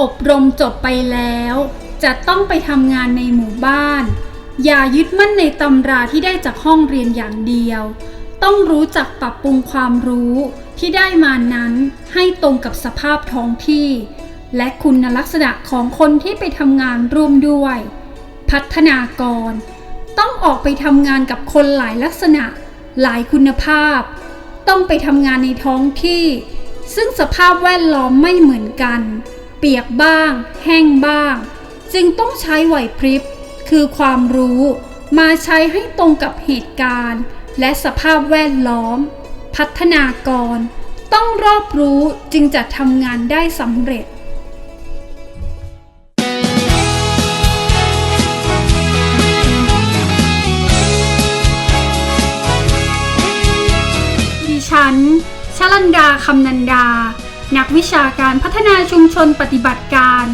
อบรมจบไปแล้ว จะต้องไปทำงานในหมู่บ้าน อย่ายึดมั่นในตำราที่ได้จากห้องเรียนอย่างเดียว ต้องรู้จักปรับปรุงความรู้ที่ได้มานั้นให้ตรงกับสภาพท้องที่ และคุณลักษณะของคนที่ไปทำงานร่วมด้วย พัฒนากร ต้องออกไปทำงานกับคนหลายลักษณะ หลายคุณภาพ ต้องไปทำงานในท้องที่ ซึ่งสภาพแวดล้อมไม่เหมือนกัน เปียกบ้าง แห้งบ้าง จึงต้องใช้ไหวพริบ คือความรู้มาใช้ให้ตรงกับเหตุการณ์ และสภาพแวดล้อม พัฒนากร ต้องรอบรู้จึงจะทำงานได้สำเร็จดิฉันชลันดาคำนันดา นักวิชาการพัฒนาชุมชนปฏิบัติการ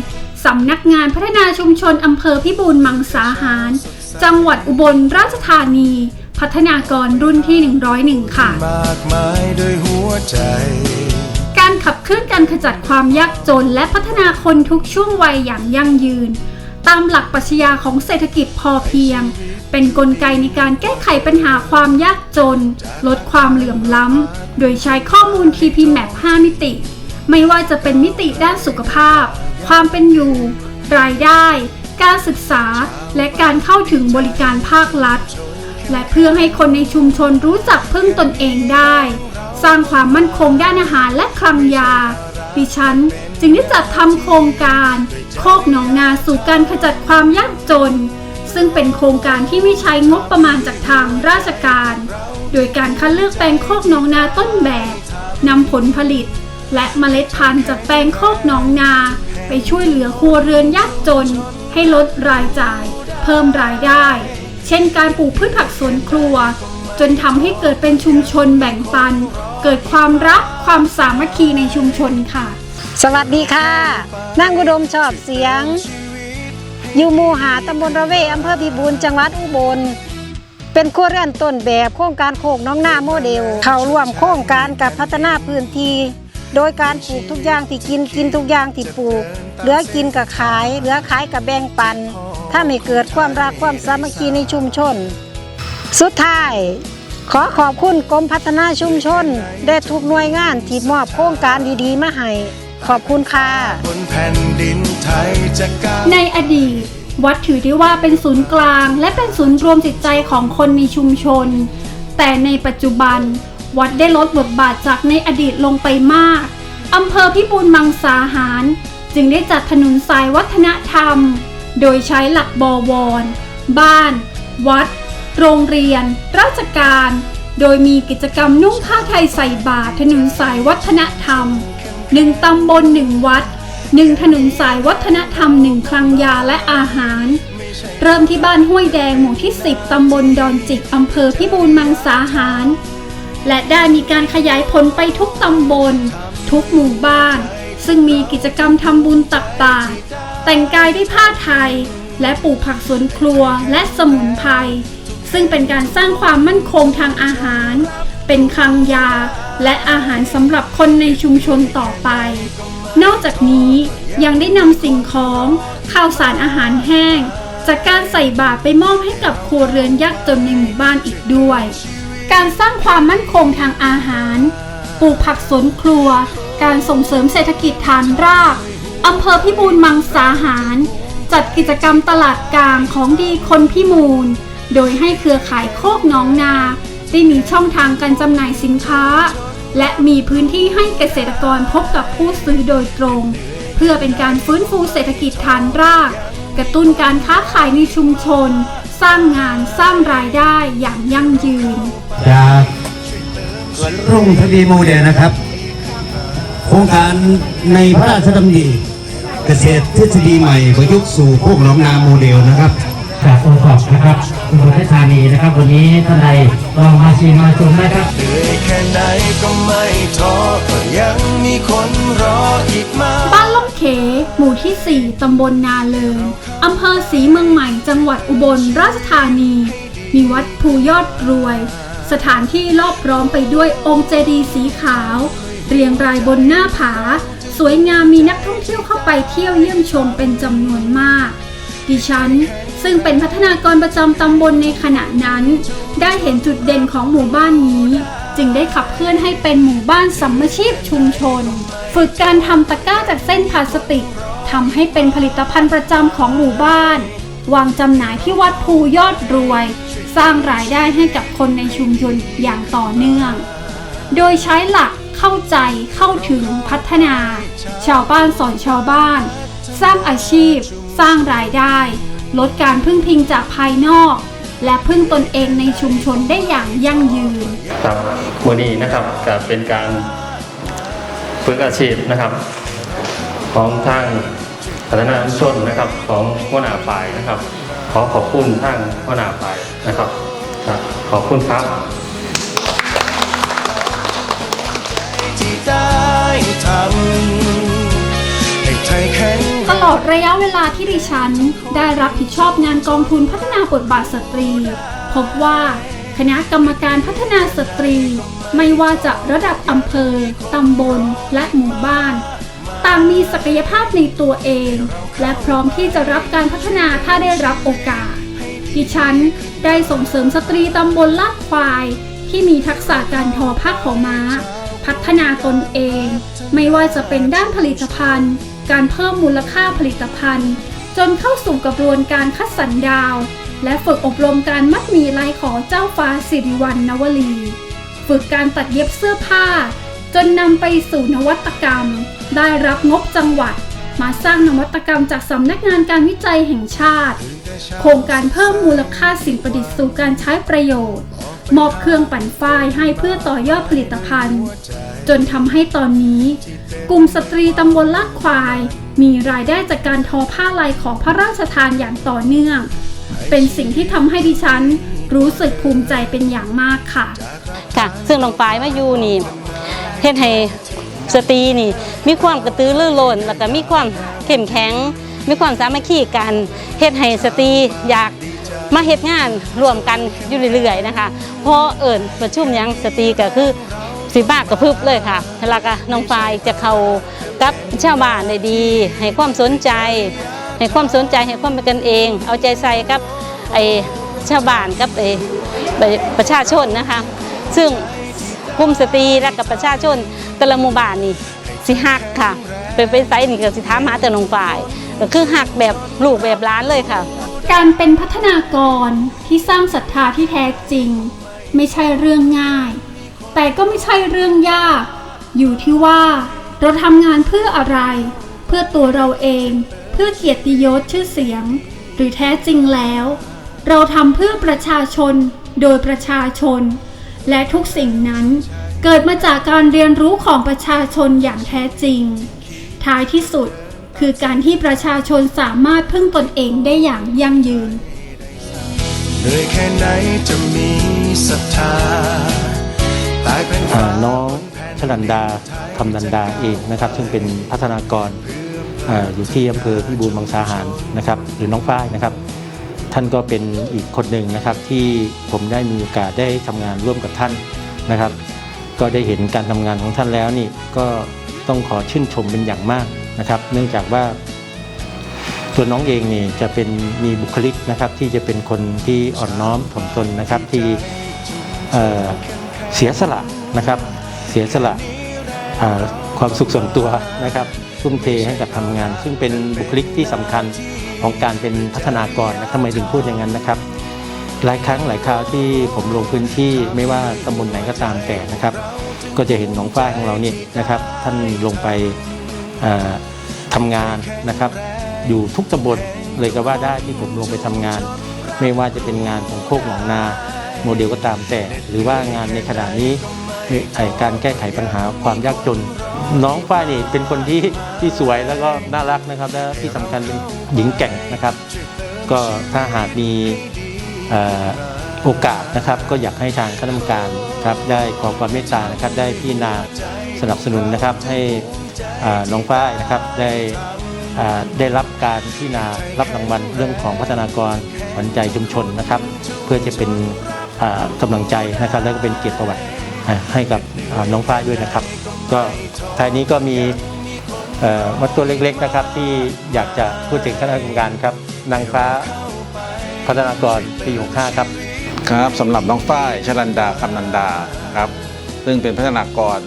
สำนักงานพัฒนาชุมชนอำเภอพิบูลมังสาหาร จังหวัดอุบลราชธานี พัฒนากรรุ่นที่ 101 ค่ะ มากมายโดวยหัวใจ การขับเคลื่อนการขจัดความยากจนและพัฒนาคนทุกช่วงวัยอย่างยั่งยืน ตามหลักปรัชญาของเศรษฐกิจพอเพียง เป็นนกลไกในการแก้ไขปัญหาความยากจน ลดความเหลื่อมล้ำ โดยใช้ข้อมูล TP Map 5 มิติ ไม่ว่าจะเป็นมิติด้านสุขภาพ ความเป็นอยู่ รายได้ การศึกษา และการเข้าถึงบริการภาครัฐ และเพื่อให้คนในชุมชนรู้จักพึ่งตนเองได้ สร้างความมั่นคงด้านอาหารและคลังยา ดิฉันจึงได้จัดทำโครงการ โคกหนองนาสู่การขจัดความยากจน ซึ่งเป็นโครงการที่ไม่ใช้งบประมาณจากทางราชการ โดยการคัดเลือกแปลงโคกหนองนาต้นแบบนำผลผลิต และเมล็ดพันธุ์จากแปลงโคกหนองนา ไปช่วยเหลือครัวเรือนยากจน ให้ลดรายจ่าย เพิ่มรายได้ เช่นการปลูกพืชผักสวนครัว จนทำให้เกิดเป็นชุมชนแบ่งปัน เกิดความรักความสามัคคีในชุมชนค่ะ สวัสดีค่ะ นั่งอุดมชอบเสียง อยู่หมู่หาตำบลระเวอำเภอพิบูลจังหวัดอุบลเป็นครัวเรือนต้นแบบโครงการโคกน้องหน้าโมเดล เข้าร่วมโครงการกับพัฒนาพื้นที่ โดยการปลูกทุกอย่างที่กินกินทุกอย่างที่ปลูก เหลือกินกับขาย เหลือขายกับแบ่งปัน ถ้าไม่เกิดความรักความสามัคคีในชุมชน สุดท้าย ขอขอบคุณกรมพัฒนาชุมชนและทุกหน่วยงานที่มอบโครงการดีๆ มาให้ ขอบคุณค่ะบนแผ่นดินไทยจะก้าวในอดีต วัดถือได้ว่าเป็นศูนย์กลาง และเป็นศูนย์รวมจิตใจของคนในชุมชน แต่ในปัจจุบัน วัดได้ลดบทบาทจากในอดีตลงไปมาก อำเภอพิบูลมังสาหาร จึงได้จัดถนนสายวัฒนธรรม โดยใช้หลักบวร บ้าน วัด โรงเรียน ราชการ โดยมีกิจกรรมนุ่งผ้าไทยใส่บาตรถนนสายวัฒนธรรมหนึ่งตำบลหนึ่งวัดหนึ่งถนนสายวัฒนธรรมหนึ่งคลังยาและอาหาร เริ่มที่บ้านห้วยแดงหมู่ที่ 10 ตำบลดอนจิก อำเภอพิบูลมังสาหาร และได้มีการขยายผลไปทุกตำบล ทุกหมู่บ้าน ซึ่งมีกิจกรรมทำบุญตักบาตรแต่งกายด้วยผ้าไทย และปลูกผักสวนครัวและสมุนไพรซึ่งเป็นการสร้างความมั่นคงทางอาหาร เป็นคลังยา และอาหารสำหรับคนในชุมชนต่อไป นอกจากนี้ยังได้นำสิ่งของข้าวสารอาหารแห้ง จากการใส่บาตรไปมอบให้กับครัวเรือนยากจนในหมู่บ้านอีกด้วย การสร้างความมั่นคงทางอาหาร ปลูกผักสวนครัว การส่งเสริมเศรษฐกิจฐานรากอำเภอพิบูลมังสาหาร จัดกิจกรรมตลาดกลางของดีคนพิมูล โดยให้เครือข่ายโคกน้องนา ได้มีช่องทางการจำหน่ายสินค้า และมีพื้นที่ให้เกษตรกรพบกับผู้ซื้อโดยตรง เพื่อเป็นการฟื้นฟูเศรษฐกิจฐานราก กระตุ้นการค้าขายในชุมชน สร้างงานสร้างรายได้อย่างยั่งยืน จากรุ่งทวีโมเดลนะครับ โครงการในพระราชดำริเกษตรทฤษฎีใหม่ประยุกต์สู่พวกหน้องนาโมเดลนะครับ จากองค์กรนะครับอุบลราชธานีนะครับ วันนี้ท่านใดลองมาชิมมาชมนะครับเหนื่อยแค่ไหนก็ไม่ท้อก็ยังมีคนรออีกม หมู่ที่ 4 ตำบลนาเลินอำเภอศรีเมืองใหม่ จังหวัดอุบลราชธานี มีวัดภูยอดรวย สถานที่รอบร้อมไปด้วยองค์เจดีย์สีขาว เรียงรายบนหน้าผา สวยงามมีนักท่องเที่ยวเข้าไปเที่ยวเยี่ยมชมเป็นจำนวนมาก ดิฉัน ซึ่งเป็นพัฒนากรประจำตำบลในขณะนั้น ได้เห็นจุดเด่นของหมู่บ้านนี้ จึงได้ขับเคลื่อนให้เป็นหมู่บ้านสัมมชีพชุมชน ฝึกการทำตะกร้าจากเส้นพลาสติกทำให้เป็นผลิตภัณฑ์ประจำของหมู่บ้าน วางจำหน่ายที่วัดภูยอดรวย สร้างรายได้ให้กับคนในชุมชนอย่างต่อเนื่อง โดยใช้หลักเข้าใจเข้าถึงพัฒนา ชาวบ้านสอนชาวบ้าน สร้างอาชีพ สร้างรายได้ ลดการพึ่งพิงจากภายนอก และพึ่งตนเองในชุมชนได้อย่างยั่งยืน ครับวันนี้นะครับก็เป็นการฝึกอาชีพนะครับ ของทางพัฒนาชุมชนนะครับ ของหัวหน้าฝ่ายนะครับ ขอขอบคุณทางหัวหน้าฝ่ายนะครับครับขอบคุณครับที่ได้ทำให้ไทยแข็งต ลอดระยะเวลาที่ดิฉัน ได้รับผิดชอบงานกองทุนพัฒนาบทบาทสตรี พบว่าคณะกรรมการพัฒนาสตรี ไม่ว่าจะระดับอำเภอ ตำบล และหมู่บ้าน ต่างมีศักยภาพในตัวเอง และพร้อมที่จะรับการพัฒนาถ้าได้รับโอกาส ดิฉันได้ส่งเสริมสตรีตำบลลาดควาย ที่มีทักษะการทอผ้าขาวม้า พัฒนาตนเอง ไม่ว่าจะเป็นด้านผลิตภัณฑ์ การเพิ่มมูลค่าผลิตภัณฑ์ จนเข้าสู่กระบวนการคัดสรรดาว และฝึกอบรมการมัดมีลายขอเจ้าฟ้าสิริวัณณวลี ฝึกการตัดเย็บเสื้อผ้า จนนำไปสู่นวัตกรรม ได้รับงบจังหวัด มาสร้างนวัตกรรมจากสำนักงานการวิจัยแห่งชาติ โครงการเพิ่มมูลค่าสิ่งประดิษฐ์สู่การใช้ประโยชน์มอบเครื่องปั่นฝ้ายให้เพื่อต่อยอดผลิตภัณฑ์ จนทำให้ตอนนี้ กลุ่มสตรีตำบลลาดควาย มีรายได้จากการทอผ้าลายของพระราชทานอย่างต่อเนื่อง เป็นสิ่งที่ทำให้ดิฉันรู้สึกภูมิใจเป็นอย่างมากค่ะ ค่ะ ซึ่งน้องปายมาอยู่นี่เฮ็ดให้สตรีนี่ มีความกระตือรือร้นแล้วก็มีความเข้มแข็ง มีความสามัคคีกันเฮ็ดให้สตรีอยากมาเฮ็ดงานร่วมกันอยู่เรื่อยๆนะคะ เพราะเอิ่นประชุมยังสตรีก็คือ สิบากกระพึบเลยค่ะแล้วก็น้องปายจะเข้ากับชาวบ้านได้ดี ให้ความสนใจ ให้ความสนใจให้ความเป็นกันเอง เอาใจใส่กับไอชาวบ้านกับไอประชาชนนะคะ ซึ่งกลุ่มสตรีและกับประชาชนต่ละหมู่บ้านนี่สิหักค่ะ เป็นไปไซนี่ก็สิถามหาแต่น้องฝ่ายก็คือหักแบบลูกแบบร้านเลยค่ะ การเป็นพัฒนากรที่สร้างศรัทธาที่แท้จริง ไม่ใช่เรื่องง่าย แต่ก็ไม่ใช่เรื่องยาก อยู่ที่ว่า เราทำงานเพื่ออะไร เพื่อตัวเราเอง เพื่อเกียรติยศชื่อเสียง หรือแท้จริงแล้ว เราทำเพื่อประชาชน โดยประชาชน และทุกสิ่งนั้นเกิดมาจากการเรียนรู้ของประชาชนอย่างแท้จริง ท้ายที่สุดคือการที่ประชาชนสามารถพึ่งตนเองได้อย่างยั่งยืนเหนื่อยแค่ไหนจะมีศรัทธา น้องชลันดาคำนันดาเองนะครับ ซึ่งเป็นพัฒนากรออยู่ที่อำเภอพิบูลมังสาหารนะครับ หรือน้องฝ้ายนะครับ ท่านก็เป็นอีกคนหนึ่งนะครับ ที่ผมได้มีโอกาสได้ทำงานร่วมกับท่านนะครับ ก็ได้เห็นการทำงานของท่านแล้วนี่ก็ต้องขอชื่นชมเป็นอย่างมากนะครับ เนื่องจากว่าตัวน้องเองนี่จะเป็นมีบุคลิกนะครับ ที่จะเป็นคนที่อ่อนน้อมถ่อมตนนะครับที่ เสียสละนะครับ เสียสละความสุขส่วนตัวนะครับทุ่มเทให้กับทำงาน ซึ่งเป็นบุคลิกที่สำคัญของการเป็นพัฒนากรนะทำไมถึงพูดอย่างนั้นนะครับ หลายครั้งหลายคราวที่ผมลงพื้นที่ไม่ว่าตำบลไหนก็ตามแต่นะครับ ก็จะเห็นน้องฝ้ายของเราเนี่ยนะครับ ท่านลงไปอ่าทำงานนะครับ อยู่ทุกตำบลเลยก็ว่าได้ที่ผมลงไปทำงาน ไม่ว่าจะเป็นงานของโคกหนองนา โมเดลก็ตามแต่ หรือว่างานในขณะนี้ไอการแก้ไขปัญหาความยากจน น้องฝ้ายนี่เป็นคนที่ที่สวยแล้วก็น่ารักนะครับ และที่สำคัญเป็นหญิงแกร่งนะครับ ก็ถ้าหากมีโอกาสนะครับ ก็อยากให้ทางคณะกรรมการครับได้ขอความเมตตานะครับ ได้พิจารณาสนับสนุนนะครับ ให้น้องฝ้ายนะครับได้ได้รับการที่นารับรางวัลเรื่องของพัฒนากรขวัญใจชุมชนนะครับ เพื่อจะเป็น อ่ากำลังใจนะครับ แล้วก็เป็นเกียรติประวัติให้กับน้องฝ้ายด้วยนะครับ ก็ท้ายนี้ก็มีเอ่อมาตัวเล็กๆนะครับ ที่อยากจะพูดถึงคณะกรรมการครับนางฟ้าพัฒนากรปี 65 ครับ ครับสำหรับน้องฝ้ายชลันดาคำนันดานะครับ ซึ่งเป็นพัฒนากร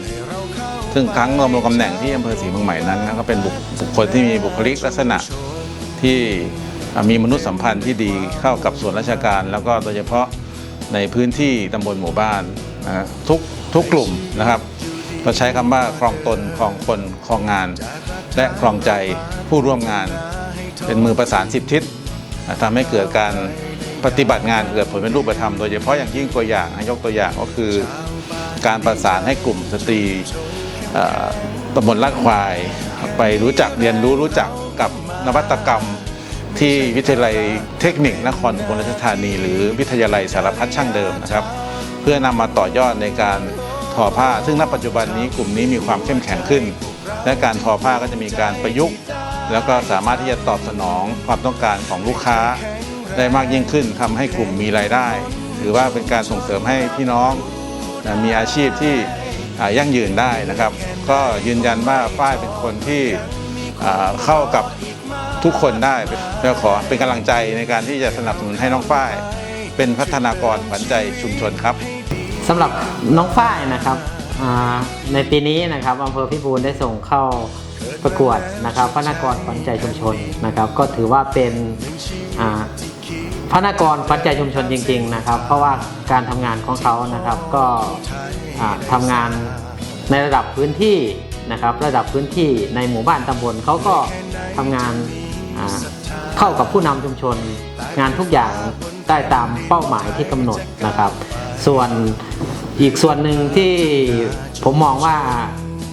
ซึ่งครั้งดำรงตำแหน่งที่อำเภอศรีเมืองใหม่นั้นก็เป็นบุคคลที่มีบุคลิกลักษณะที่มีมนุษยสัมพันธ์ที่ดีเข้ากับส่วนราชการ แล้วก็โดยเฉพาะ ในพื้นที่ตำบลหมู่บ้านนะทุกทุกกลุ่มนะครับ เราใช้คำว่าครองตนครองคนครองงาน และครองใจผู้ร่วมงาน เป็นมือประสานสิบทิศทำให้เกิดการปฏิบัติงานเกิดผลเป็นรูปธรรมโดยเฉพาะอย่างยิ่งตัวอย่างยกตัวอย่างก็คือ การประสานให้กลุ่มสตรีตำบลลาดควาย ไปรู้จักเรียนรู้รู้จักกับนวัตกรรม ที่วิทยาลัยเทคนิคนครอุบลราชธานี หรือวิทยาลัยสารพัดช่างเดิมนะครับ เพื่อนำมาต่อยอดในการทอผ้า ซึ่งณปัจจุบันนี้กลุ่มนี้มีความเข้มแข็งขึ้น และการทอผ้าก็จะมีการประยุกต์ แล้วก็สามารถที่จะตอบสนองความต้องการของลูกค้า ได้มากยิ่งขึ้นทำให้กลุ่มมีรายได้ ถือว่าเป็นการส่งเสริมให้พี่น้องมีอาชีพที่ยั่งยืนได้นะครับ ก็ยืนยันว่าฝ้ายเป็นคนที่เข้ากับ ทุกคนได้แล้วขอเป็นกำลังใจในการที่จะสนับสนุนให้น้องฝ้ายเป็นพัฒนากรขวัญใจชุมชนครับสำหรับน้องฝ้ายนะครับในปีนี้นะครับอำเภอพิบูลได้ส่งเข้าประกวดนะครับพนักกรขวัญใจชุมชนนะครับ ก็ถือว่าเป็นอ่าพนักรขวัญใจชุมชนจริง ๆ นะครับ เพราะว่าการทำงานของเขานะครับก็อ่าทำงานในระดับพื้นที่นะครับ ระดับพื้นที่ในหมู่บ้านตำบลเขาก็ทำงาน เข้ากับผู้นำชุมชนงานทุกอย่างได้ตามเป้าหมายที่กำหนดนะครับ ส่วนอีกส่วนหนึ่งที่ผมมองว่า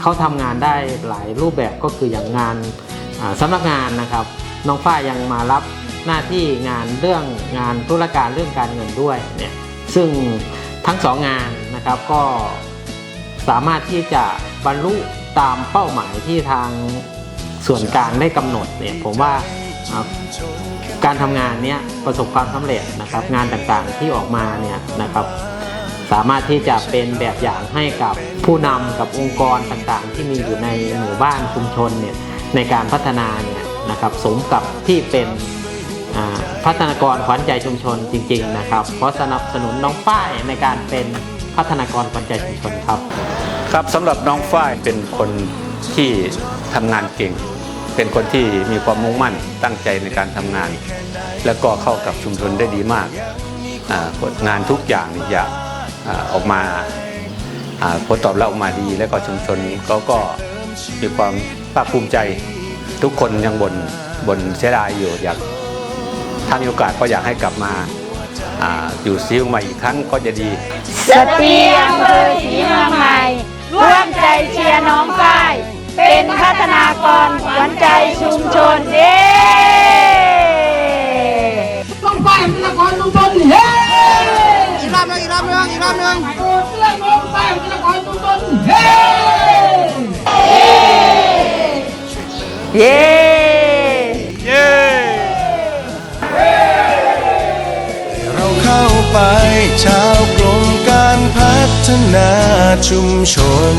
เขาทำงานได้หลายรูปแบบก็คืออย่างงานอ่าสำนักงานนะครับ น้องฝ้ายยังมารับหน้าที่งานเรื่องงานธุรการเรื่องการเงินด้วยเนี่ยซึ่งทั้งสองงานนะครับก็สามารถที่จะบรรลุตามเป้าหมายที่ทาง ส่วนกลางได้กำหนดเนี่ยผมว่าการทำงานเนี้ยประสบความสำเร็จนะครับ งานต่างๆที่ออกมาเนี่ยนะครับสามารถที่จะเป็นแบบอย่างให้กับผู้นำกับองค์กรต่างๆ ที่มีอยู่ในหมู่บ้านชุมชนเนี่ยในการพัฒนาเนี่ยนะครับสมกับที่เป็นพัฒนากรขวัญใจชุมชนจริง ๆ นะครับ เพราะสนับสนุนน้องฝ้ายในการเป็นพัฒนากรขวัญใจชุมชนครับ ครับสำหรับน้องฝ้ายเป็นคนที่ทำงานเก่ง เป็นคนที่มีความมุ่งมั่นตั้งใจในการทำงาน แล้วก็เข้ากับชุมชนได้ดีมากงานทุกอย่างอยากออกมาผลตอบรับออกมาดี แล้วก็ชุมชนเขาก็มีความภาคภูมิใจ ทุกคนยังบนบนเสียดายอยู่อยากถ้ามีโอกาสก็อยากให้กลับมาออยู่ซีอุใหม่อีกครั้งก็จะดีสตรีอำเภอศรีเมืองใหม่ร่วมใจเชียร์น้องฝ้าย เป็นพัฒนากรขวัญใจชุมชนเย้ต้องไปเป็นละครชุมชนเฮ้อีกรอบนึงอีกรอบนึงอีกรอบนึงโอ้เรื่องน้องไปเป็นละครชุมชนเฮ้เย้เราเข้าไปชาวกรมการพัฒนาชุมชน